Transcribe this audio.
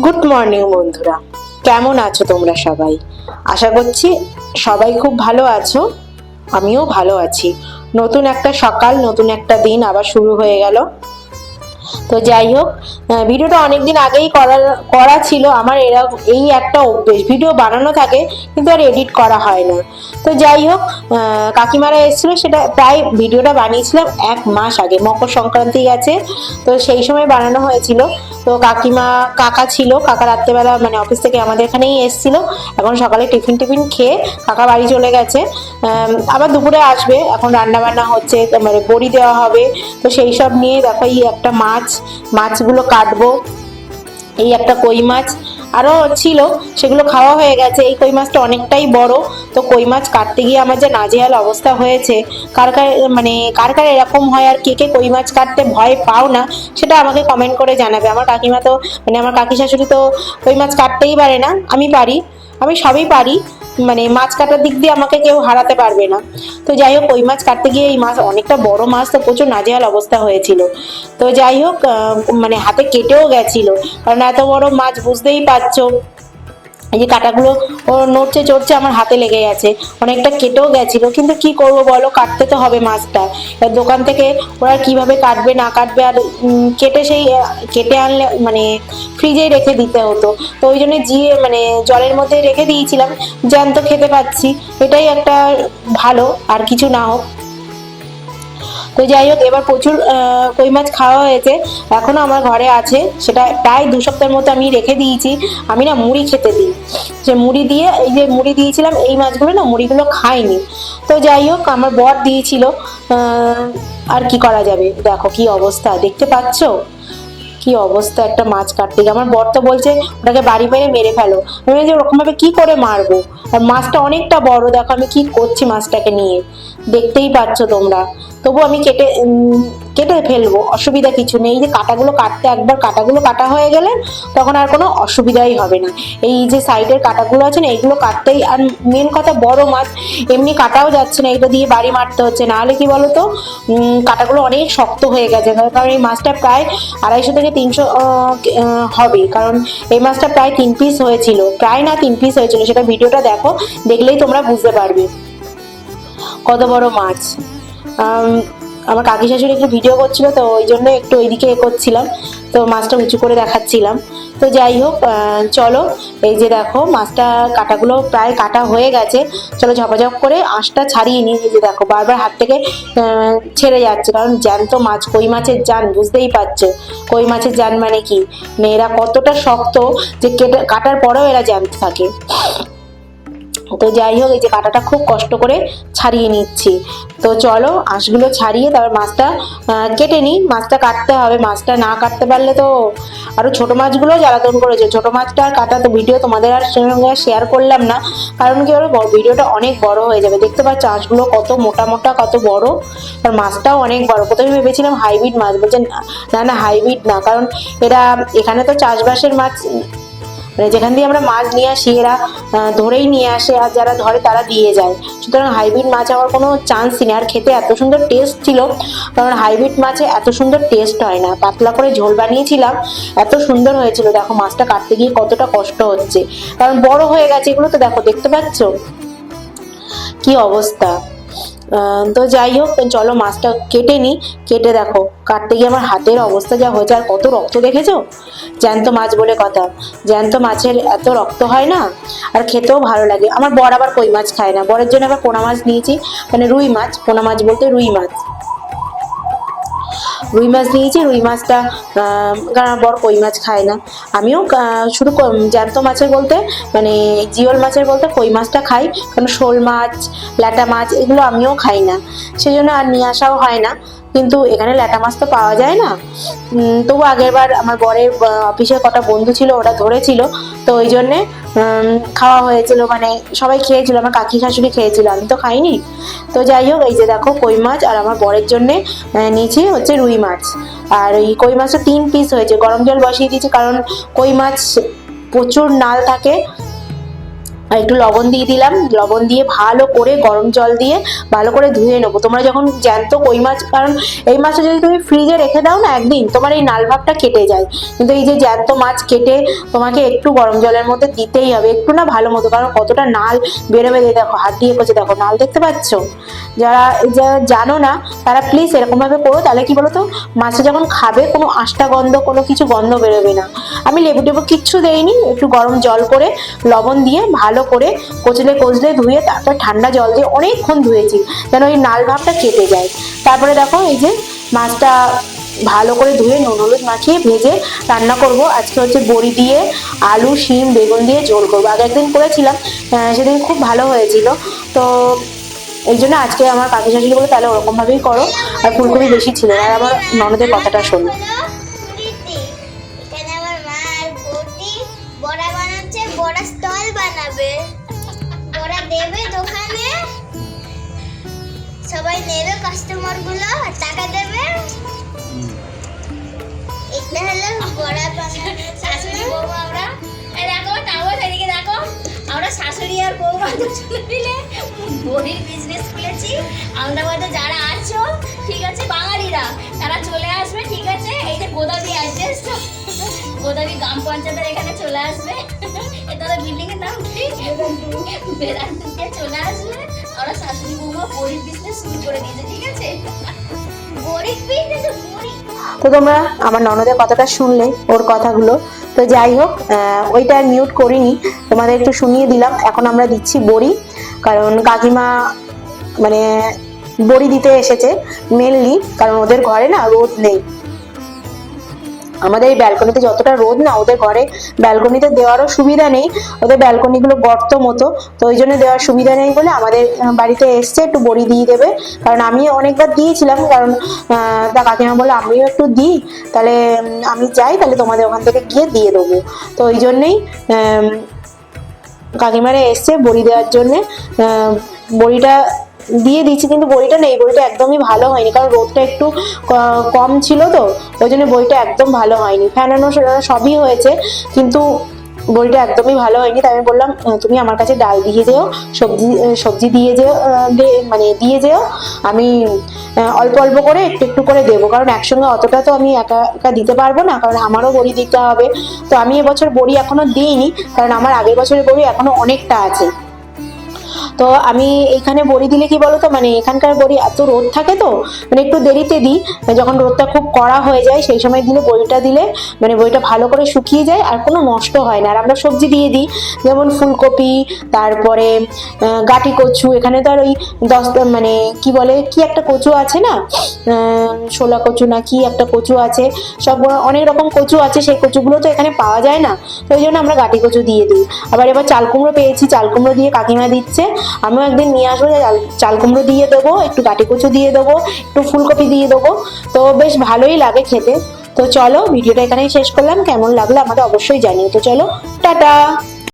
Good morning বন্ধুরা। কেমন আছো তোমরা সবাই? আশা করছি সবাই খুব ভালো আছো, আমিও ভালো আছি। নতুন একটা সকাল, নতুন একটা দিন আবার শুরু হয়ে গেল। তো যাই হোক ভিডিওটা অনেকদিন আগেই করা করা ছিল। আমার এরা, এই একটা অভ্যেস। ভিডিও বানানো থাকে, কিন্তু আর এডিট করা হয় না। তো যাই হোক কাকিমারা এসেছিল, সেটা প্রায় ভিডিওটা বানিয়েছিলাম এক মাস আগে। মকর সংক্রান্তি গেছে তো সেই সময় বানানো হয়েছিল। তো কাকিমা, কাকা ছিল। কাকা রাত্রেবেলা মানে অফিস থেকে আমাদের এখানেই এসেছিল। এখন সকালে টিফিন টিফিন খেয়ে কাকা বাড়ি চলে গেছে। আবার দুপুরে আসবে। এখন রান্না বান্না হচ্ছে মানে বড়ি দেওয়া হবে। তো সেই সব নিয়ে দেখো, এই একটা মাছ মাছগুলো কাটবো। এই একটা কই মাছ। আরও ছিল, সেগুলো খাওয়া হয়ে গেছে। এই কই মাছটা অনেকটাই বড়। তো কই মাছ কাটতে গিয়ে আমার যে নাজেহাল অবস্থা হয়েছে, কার কার মানে কার কার এরকম হয় আর কে কে কই মাছ কাটতে ভয় পাও না, সেটা আমাকে কমেন্ট করে জানাবে। আমার কাকিমা তো মানে আমার কাকি শাশুড়ি তো কই মাছ কাটতেই পারে না। আমি পারি। আমি সবই পারি। মানে মাছ কাটার দিক দিয়ে আমাকে কেউ হারাতে পারবে না। তো যাই হোক, ওই মাছ কাটতে গিয়ে এই মাছ, অনেকটা বড় মাছ, তো প্রচুর নাজেহাল অবস্থা হয়েছিল। তো যাই হোক মানে হাতে কেটেও গেছিল। কারণ এত বড় মাছ বুঝতেই পারছ। এই যে কাটাগুলো নড়ছে, চড়ছে, আমার হাতে লেগে গেছে। অনেকটা কেটেও গেছিল, কিন্তু কি করব বলো? কাটতে তো হবে মাছটা। এবার দোকান থেকে ওরা কীভাবে কাটবে, না কাটবে, আর কেটে সেই কেটে আনলে মানে ফ্রিজেই রেখে দিতে হতো। তো ওই জন্য জিয়ে মানে জলের মধ্যে রেখে দিয়েছিলাম। জ্যান্ত খেতে পাচ্ছি। এটাই একটা ভালো, আর কিছু না হোক। তো যাই হোক, এবার প্রচুর কই মাছ খাওয়া হয়েছে। এখনও আমার ঘরে আছে। সেটা প্রায় দু সপ্তাহের মতো আমি রেখে দিয়েছি। আমি না মুড়ি খেতে দিই। যে মুড়ি দিয়ে, এই যে মুড়ি দিয়েছিলাম, এই মাছগুলো না মুড়িগুলো খাইনি। তো যাই হোক, আমার বর দিয়েছিল। আর কি করা যাবে? দেখো কি অবস্থা। দেখতে পাচ্ছো? কি অবস্থা, একটা মাছ কাটতে আমার বর তো বলছে, ওটাকে বাড়ি মেরে মেরে ফেলো। আমি যে ওরকম ভাবে কি করে মারবো? আর মাছটা অনেকটা বড়, দেখো আমি কি করছি মাছটাকে নিয়ে। দেখতেই পাচ্ছ তোমরা। তবু আমি কেটে কেটে ফেলব, অসুবিধা কিছু নেই। যে কাটাগুলো কাটতে একবার কাটাগুলো কাটা হয়ে গেলে তখন আর কোনো অসুবিধাই হবে না। এই যে সাইডের কাটাগুলো আছে না এইগুলো কাটতেই, আর মেন কথা বড় মাছ, এমনি কাটাও যাচ্ছে না, এটা দিয়ে বাড়ি মারতে হচ্ছে। নাহলে কি বলতো কাটাগুলো অনেক শক্ত হয়ে গেছে। কারণ এই মাছটা প্রায় আড়াইশো থেকে তিনশো হবে। কারণ এই মাছটা প্রায় তিন পিস হয়েছিল। প্রায় না তিন পিস হয়েছিল, সেটা ভিডিওটা দেখো, দেখলেই তোমরা বুঝতে পারবে। কত বড় মাছ। আমার কাকি শাশুড়ি একটু ভিডিও করছিল, তো ওই জন্য একটু ওইদিকে এ করছিলাম। তো মাছটা উঁচু করে দেখাচ্ছিলাম। তো যাই হোক চলো, এই যে দেখো, মাছটা কাটাগুলো প্রায় কাটা হয়ে গেছে। চলো ঝপাঝপ করে আঁশটা ছাড়িয়ে নিই, এই যে দেখো, বারবার হাত থেকে ছেড়ে যাচ্ছে। কারণ জ্যান্ত মাছ, কই মাছের জান বুঝতেই পারছ। কই মাছের জান মানে কি? মেয়েরা কতটা শক্ত যে কেটে, কাটার পরেও এরা জ্যান্ত থাকে। তো যাই হোক, এই যে কাটাটা খুব কষ্ট করে ছাড়িয়ে নিচ্ছি। তো চলো, আঁশগুলো ছাড়িয়ে তারপর মাছটা কেটে নিই। মাছটা কাটতে হবে, মাছটা না কাটতে পারলে তো আরও ছোটো মাছগুলো জ্বালাতন করেছে। ছোটো মাছটা আর কাটা তো ভিডিও তোমাদের আর সঙ্গে শেয়ার করলাম না। কারণ কি বলো ভিডিওটা অনেক বড় হয়ে যাবে। দেখতে পাচ্ছ, আঁশগুলো কত মোটা মোটা, কত বড়। আর মাছটাও অনেক বড়। প্রথমে ভেবেছিলাম হাইব্রিড মাছ। বলছেন না না হাইব্রিড না। কারণ এরা, এখানে তো চাষবাসের মাছ মানে যেখান দিয়ে আমরা মাছ নিয়ে আসি, এরা ধরেই নিয়ে আসে আর যারা ধরে তারা দিয়ে যায়। সুতরাং হাইব্রিড মাছ হওয়ার কোনো চান্সই নেই। আর খেতে এত সুন্দর টেস্ট ছিল, কারণ হাইব্রিড মাছে এত সুন্দর টেস্ট হয় না। পাতলা করে ঝোল বানিয়েছিলাম, এত সুন্দর হয়েছিল। দেখো মাছটা কাটতে গিয়ে কতটা কষ্ট হচ্ছে। কারণ বড় হয়ে গেছে এগুলো তো দেখো, দেখতে পাচ্ছ? কি অবস্থা? তো যাই হোক চলো মাছটা কেটে নিই। কেটে দেখো, কাটতে গিয়ে আমার হাতের অবস্থা যা হয়েছে, আর কত রক্ত দেখেছ? জ্যান্ত মাছ বলে কথা। জ্যান্ত মাছের এত রক্ত হয় না, আর খেতেও ভালো লাগে। আমার বর আবার কই মাছ খায় না। বরের জন্য আবার পোনা মাছ নিয়েছি মানে রুই মাছ, পোনা মাছ বলতে রুই মাছ। রুই মাছ নিয়েছি, রুই মাছটা কারণ আমার বর কই মাছ খায় না। আমিও শুধু জ্যান্ত মাছের বলতে মানে জিওল মাছের বলতে কই মাছটা খাই, কারণ শোল মাছ, ল্যাটা মাছ, এগুলো আমিও খাই না। সেই জন্য আর নিয়ে আসাও হয় না। কিন্তু এখানে ল্যাটা মাছ তো পাওয়া যায় না। তবু আগেরবার আমার বরের অফিসের কটা বন্ধু ছিল, ওরা ধরেছিল। তো ওই জন্যে খাওয়া হয়েছিল মানে সবাই খেয়েছিল, আমার কাকি শাশুড়ি খেয়েছিল, আমি তো খাইনি। তো যাই হোক, এই যে দেখো, কই মাছ, আর আমার বরের জন্যে নিয়েছি হচ্ছে রুই মাছ। আর এই কই মাছটা তিন পিস হয়েছে। গরম জল বসিয়ে দিয়েছি কারণ কই মাছ প্রচুর নাল থাকে। আর একটু লবণ দিয়ে দিলাম। লবণ দিয়ে ভালো করে গরম জল দিয়ে ভালো করে ধুয়ে নেব। তোমরা যখন জ্যান্ত কই মাছ, কারণ এই মাছটা যদি তুমি ফ্রিজে রেখে দাও না একদিন, তোমার এই নাল ভাবটা কেটে যায়। কিন্তু এই যে জ্যান্ত মাছ কেটে তোমাকে একটু গরম জলের মধ্যে দিতেই হবে। একটু না ভালো মতো, কারণ কতটা নাল বেরোবে এই দেখো, হাত দিয়ে করছে দেখো, নাল দেখতে পাচ্ছ? যারা যারা জানো না, তারা প্লিজ এরকমভাবে করো। তাহলে কি বলতো? মাছটা যখন খাবে, কোনো আষ্টা গন্ধ, কোনো কিছু গন্ধ বেরোবে না। আমি লেবু টেবু কিচ্ছু দেইনি। একটু গরম জল করে লবণ দিয়ে ভালো করে কচলে কচলে ধুয়ে তারপর ঠান্ডা জল দিয়ে অনেকক্ষণ ধুয়েছি, যেন ওই নাল ভাবটা কেটে যায়। তারপরে দেখো এই যে মাছটা ভালো করে ধুয়ে নুন হলুদ মাখিয়ে ভেজে রান্না করব। আজকে হচ্ছে বড়ি দিয়ে আলু, শিম, বেগুন দিয়ে ঝোল করব। আগে একদিন করেছিলাম সেদিন খুব ভালো হয়েছিল। তো এই জন্য আজকে আমার কাকি শাশুড়ি বলে তাহলে ওরকমভাবেই করো, আর ফুলকপি বেশি ছিল। আর আমার ননদের কথাটা শোনো। বানাবে বড়া দেবে দোকানে। সবাই নেবে কাস্টমারগুলো টাকা দেবে। এটা হলো বড়া শাশুড়ি বৌমা দেখো এদিকে দেখো। আমরা শাশুড়ি আর বৌমা দুজনে মিলে বড়ির বিজনেস খুলেছি। আহমেদাবাদে যারা আছো, ঠিক আছে, বাঙালিরা, তারা চলে আসবে, ঠিক আছে? এই যে গোদাবি অ্যাড্রেস গোদাবি গ্রাম পঞ্চায়েতের এখানে চলে আসবে। বিল্ডিং বেদান্তুকে চলে আমরা শাশুড়ি বিজনেস শুরু করে দিয়েছে, ঠিক আছে? বড়ি তো তোমরা আমার ননদের কথাটা শুনলে, ওর কথাগুলো। তো যাই হোক ওইটা মিউট করিনি। তোমাদের একটু শুনিয়ে দিলাম। এখন আমরা দিচ্ছি বড়ি, কারণ কাকিমা মানে বড়ি দিতে এসেছে মেনলি কারণ ওদের ঘরে না রোদ নেই। আমাদের এই ব্যালকনিতে যতটা রোদ না, ওদের ঘরে ব্যালকনিতে দেওয়ারও সুবিধা নেই। ওদের ব্যালকনিগুলো গর্ত মতো, তো ওই জন্য দেওয়ার সুবিধা নেই বলে আমাদের বাড়িতে এসছে, একটু বড়ি দিয়ে দেবে। কারণ আমি অনেকবার দিয়েছিলাম, কারণ তা কাকিমা বলে আমিও একটু দিই, তাহলে আমি যাই, তাহলে তোমাদের ওখান থেকে গিয়ে দিয়ে দেবো। তো ওই জন্যেই কাকিমারা এসছে বড়ি দেওয়ার জন্যে। বড়িটা দিয়ে দিচ্ছি কিন্তু বড়িটা নেই, বড়িটা একদমই ভালো হয়নি, কারণ রোদটা একটু কম ছিল তো, ওই জন্য বড়িটা একদম ভালো হয়নি। ফ্যানানো সেটানো সবই হয়েছে, কিন্তু বড়িটা একদমই ভালো হয়নি, তাই আমি বললাম তুমি আমার কাছে ডাল দিয়ে যেও, সবজি সবজি দিয়ে যেও মানে দিয়ে যেও, আমি অল্প অল্প করে একটু একটু করে দেবো, কারণ একসঙ্গে অতটা তো আমি একা একা দিতে পারব না, কারণ আমারও বড়ি দিতে হবে। তো আমি এবছর বড়ি এখনও দিইনি, কারণ আমার আগের বছরের বড়ি এখনও অনেকটা আছে। তো আমি এইখানে বড়ি দিলে কি বলতো? মানে এখানকার বড়ি এত রোদ থাকে তো মানে একটু দেরিতে দিই। যখন রোদটা খুব কড়া হয়ে যায়, সেই সময় দিলে বড়িটা দিলে মানে বড়িটা ভালো করে শুকিয়ে যায় আর কোনো নষ্ট হয় না। আর আমরা সবজি দিয়ে দিই, যেমন ফুলকপি, তারপরে গাটি কচু, এখানে তো আর ওই দশ মানে কি বলে, কি একটা কচু আছে না? শোলা কচু না কি একটা কচু আছে, সব অনেক রকম কচু আছে, সেই কচুগুলো তো এখানে পাওয়া যায় না। তো ওই জন্য আমরা গাটি কচু দিয়ে দিই। আবার এবার চাল কুমড়ো পেয়েছি, চাল কুমড়ো দিয়ে কাকিমা দিচ্ছে। আমিও একদিন নিয়ে আসব চাল কুমড়ো দিয়ে দেবো, একটু কাটি কচু দিয়ে দেবো, একটু ফুলকপি দিয়ে দেবো। তো বেশ ভালোই লাগে খেতে। তো চলো, ভিডিওটা এখানেই শেষ করলাম। কেমন লাগল আমাদের অবশ্যই জানিও। তো চলো, টাটা!